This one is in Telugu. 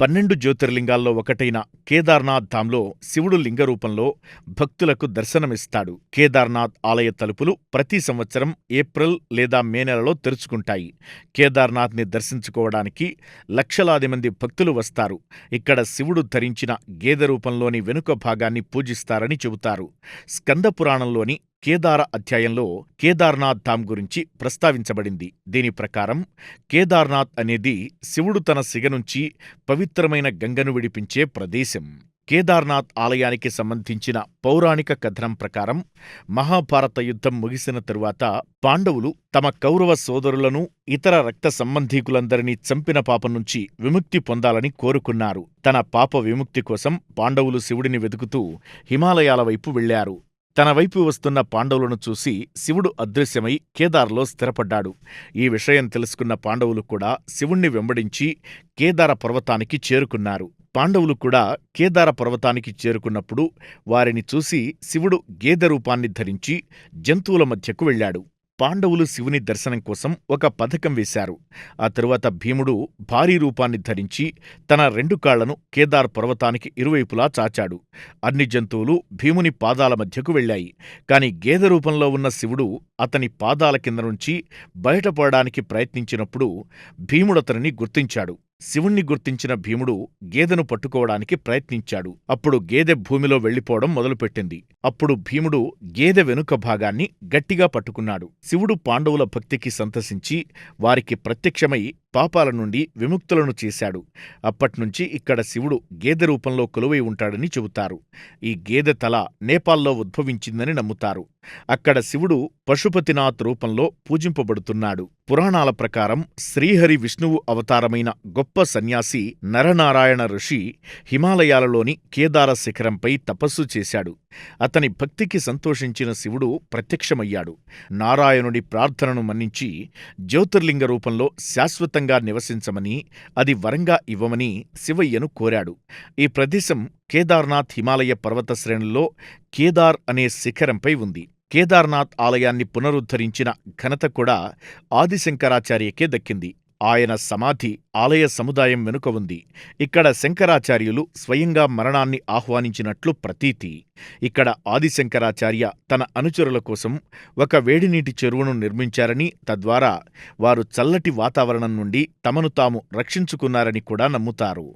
పన్నెండు జ్యోతిర్లింగాల్లో ఒకటైన కేదార్నాథ్ ధాంలో శివుడు లింగ రూపంలో భక్తులకు దర్శనమిస్తాడు. కేదార్నాథ్ ఆలయ తలుపులు ప్రతి సంవత్సరం ఏప్రిల్ లేదా మే నెలలో తెరుచుకుంటాయి. కేదార్నాథ్ని దర్శించుకోవడానికి లక్షలాది మంది భక్తులు వస్తారు. ఇక్కడ శివుడు ధరించిన గేదె రూపంలోని వెనుక భాగాన్ని పూజిస్తారని చెబుతారు. స్కందపురాణంలోని కేదార అధ్యాయంలో కేదార్నాథ్ ధామ్ గురించి ప్రస్తావించబడింది. దీని ప్రకారం కేదార్నాథ్ అనేది శివుడు తన సిగ నుంచి పవిత్రమైన గంగను విడిపించే ప్రదేశం. కేదార్నాథ్ ఆలయానికి సంబంధించిన పౌరాణిక కథనం ప్రకారం మహాభారత యుద్ధం ముగిసిన తరువాత పాండవులు తమ కౌరవ సోదరులను ఇతర రక్త సంబంధీకులందరినీ చంపిన పాపం నుంచి విముక్తి పొందాలని కోరుకున్నారు. తన పాప విముక్తి కోసం పాండవులు శివుడిని వెతుకుతూ హిమాలయాల వైపు వెళ్ళారు తన వైపు వస్తున్న పాండవులను చూసి శివుడు అదృశ్యమై కేదార్లో స్థిరపడ్డాడు. ఈ విషయం తెలుసుకున్న పాండవులు కూడా శివుణ్ణి వెంబడించి కేదార పర్వతానికి చేరుకున్నారు. పాండవులు కూడా కేదార పర్వతానికి చేరుకున్నప్పుడు వారిని చూసి శివుడు గేదె రూపాన్ని ధరించి జంతువుల మధ్యకు వెళ్ళాడు. పాండవులు శివుని దర్శనం కోసం ఒక పథకం వేశారు. ఆ తరువాత భీముడు భారీ రూపాన్ని ధరించి తన రెండు కాళ్ళను కేదార్ పర్వతానికి ఇరువైపులా చాచాడు. అన్ని జంతువులు భీముని పాదాల మధ్యకు వెళ్ళాయి. కాని గేదె రూపంలో ఉన్న శివుడు అతని పాదాల కింద నుంచి బయటపడడానికి ప్రయత్నించినప్పుడు భీముడతనిని గుర్తించాడు. శివుణ్ణి గుర్తించిన భీముడు గేదెను పట్టుకోవడానికి ప్రయత్నించాడు. అప్పుడు గేదె భూమిలో వెళ్ళిపోవడం మొదలుపెట్టింది. అప్పుడు భీముడు గేదె వెనుక భాగాన్ని గట్టిగా పట్టుకున్నాడు. శివుడు పాండవుల భక్తికి సంతసించి వారికి ప్రత్యక్షమై పాపాల నుండి విముక్తులను చేశాడు. అప్పట్నుంచి ఇక్కడ శివుడు గేదె రూపంలో కొలువై ఉంటాడని చెబుతారు. ఈ గేదె తల నేపాల్లో ఉద్భవించిందని నమ్ముతారు. అక్కడ శివుడు పశుపతినాథ్ రూపంలో పూజింపబడుతున్నాడు. పురాణాల ప్రకారం శ్రీహరి విష్ణువు అవతారమైన గొప్ప సన్యాసి నరనారాయణ ఋషి హిమాలయాలలోని కేదార శిఖరంపై తపస్సు చేశాడు. అతని భక్తికి సంతోషించిన శివుడు ప్రత్యక్షమయ్యాడు. నారాయణుడి ప్రార్థనను మన్నించి జ్యోతిర్లింగ రూపంలో శాశ్వతంగా నివసించమని అది వరంగా ఇవ్వమని శివయ్యను కోరాడు. ఈ ప్రదేశం కేదార్నాథ్ హిమాలయ పర్వత శ్రేణుల్లో కేదార్ అనే శిఖరంపై ఉంది. కేదార్నాథ్ ఆలయాన్ని పునరుద్ధరించిన ఘనత కూడా ఆదిశంకరాచార్యకే దక్కింది. ఆయన సమాధి ఆలయ సముదాయం వెనుక ఉంది. ఇక్కడ శంకరాచార్యులు స్వయంగా మరణాన్ని ఆహ్వానించినట్లు ప్రతీతి. ఇక్కడ ఆదిశంకరాచార్య తన అనుచరుల కోసం ఒక వేడినీటి చెరువును నిర్మించారని తద్వారా వారు చల్లటి వాతావరణం నుండి తమను తాము రక్షించుకున్నారని కూడా నమ్ముతారు.